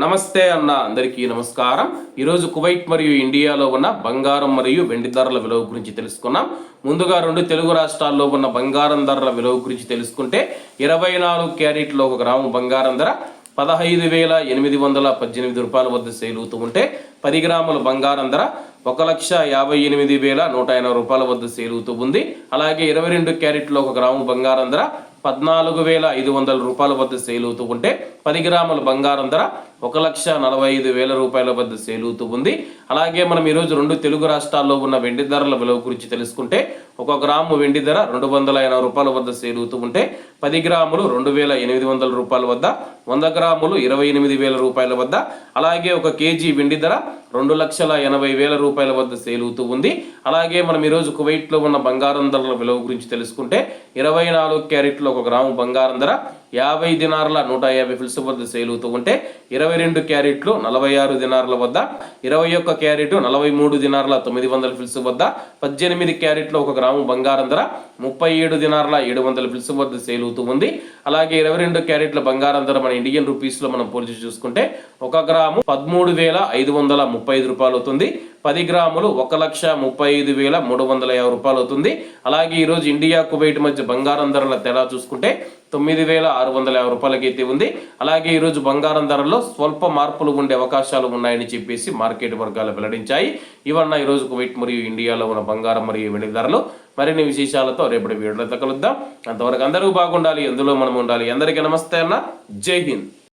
నమస్తే అన్న అందరికీ నమస్కారం. ఈరోజు కువైట్ మరియు ఇండియాలో ఉన్న బంగారం మరియు వెండి ధరల విలువ గురించి తెలుసుకున్నాం. ముందుగా రెండు తెలుగు రాష్ట్రాల్లో ఉన్న బంగారం ధరల విలువ గురించి తెలుసుకుంటే ఇరవై నాలుగు క్యారెట్లో ఒక గ్రాము బంగారం ధర పదహైదు వేల ఎనిమిది వందల పద్దెనిమిది రూపాయల వద్ద సేల్ అవుతూ ఉంటే పది గ్రాముల బంగారం ధర ఒక లక్ష యాభై ఎనిమిది వేల నూట ఎనభై రూపాయల వద్ద సేల్ అవుతూ ఉంది. అలాగే ఇరవై రెండు క్యారెట్లో ఒక గ్రాము బంగారం ధర పద్నాలుగు వేల ఐదు వందల రూపాయల వద్ద సేల్ అవుతూ ఉంటే పది గ్రాముల బంగారం ధర ఒక లక్ష నలభై ఐదు వేల రూపాయల వద్ద సేలుతూ ఉంది. అలాగే మనం ఈరోజు రెండు తెలుగు రాష్ట్రాల్లో ఉన్న వెండి ధరల విలువ గురించి తెలుసుకుంటే ఒక గ్రాము వెండి ధర రెండు వందల ఎనభై రూపాయల వద్ద సేలుతూ ఉంటే పది గ్రాములు రెండు వేల ఎనిమిది వందల రూపాయల వద్ద వంద గ్రాములు ఇరవై ఎనిమిది వేల రూపాయల వద్ద అలాగే ఒక కేజీ వెండి ధర రెండు లక్షల ఎనభై వేల రూపాయల వద్ద సేలుతూ ఉంది. అలాగే మనం ఈరోజు కువైట్లో ఉన్న బంగారం ధరల విలువ గురించి తెలుసుకుంటే ఇరవై నాలుగు క్యారెట్లు ఒక గ్రాము బంగారం ధర యాభై దినార్ల నూట యాభై ఫిల్స్ వద్ద సేల్ అవుతూ ఉంటే ఇరవై రెండు క్యారెట్లు నలభై ఆరు దినార్ల వద్ద ఇరవై ఒక్క క్యారెట్ నలభై మూడు దినార్ల తొమ్మిది వందల ఫిల్స్ వద్ద పద్దెనిమిది క్యారెట్లు ఒక గ్రాము బంగారం ధర ముప్పై ఏడు దినార్ల ఏడు వందల ఫిల్స్ వద్ద సేల్ అవుతూ ఉంది. అలాగే ఇరవై రెండు క్యారెట్ల బంగారం ధర మన ఇండియన్ రూపీస్లో మనం పోల్చి చూసుకుంటే ఒక గ్రాము పదమూడు వేల ఐదు వందల ముప్పై ఐదు రూపాయలు అవుతుంది. పది గ్రాములు ఒక లక్ష ముప్పై ఐదు వేల మూడు వందల యాభై రూపాయలు అవుతుంది. అలాగే ఈరోజు ఇండియా కువైట్ మధ్య బంగారం ధరల తేడా చూసుకుంటే తొమ్మిది వేల ఆరు వందల యాభై రూపాయలకి అయితే ఉంది. అలాగే ఈరోజు బంగారం ధరల్లో స్వల్ప మార్పులు ఉండే అవకాశాలు ఉన్నాయని చెప్పేసి మార్కెట్ వర్గాలు వెల్లడించాయి. ఇవన్న ఈరోజు కువైట్ మరియు ఇండియాలో ఉన్న బంగారం మరియు వెండి ధరలు మరిన్ని విశేషాలతో రేపటి వీడియోలో కలుద్దాం. అంతవరకు అందరూ బాగుండాలి ఎందులో మనం ఉండాలి. అందరికీ నమస్తే అన్న. జై హింద్.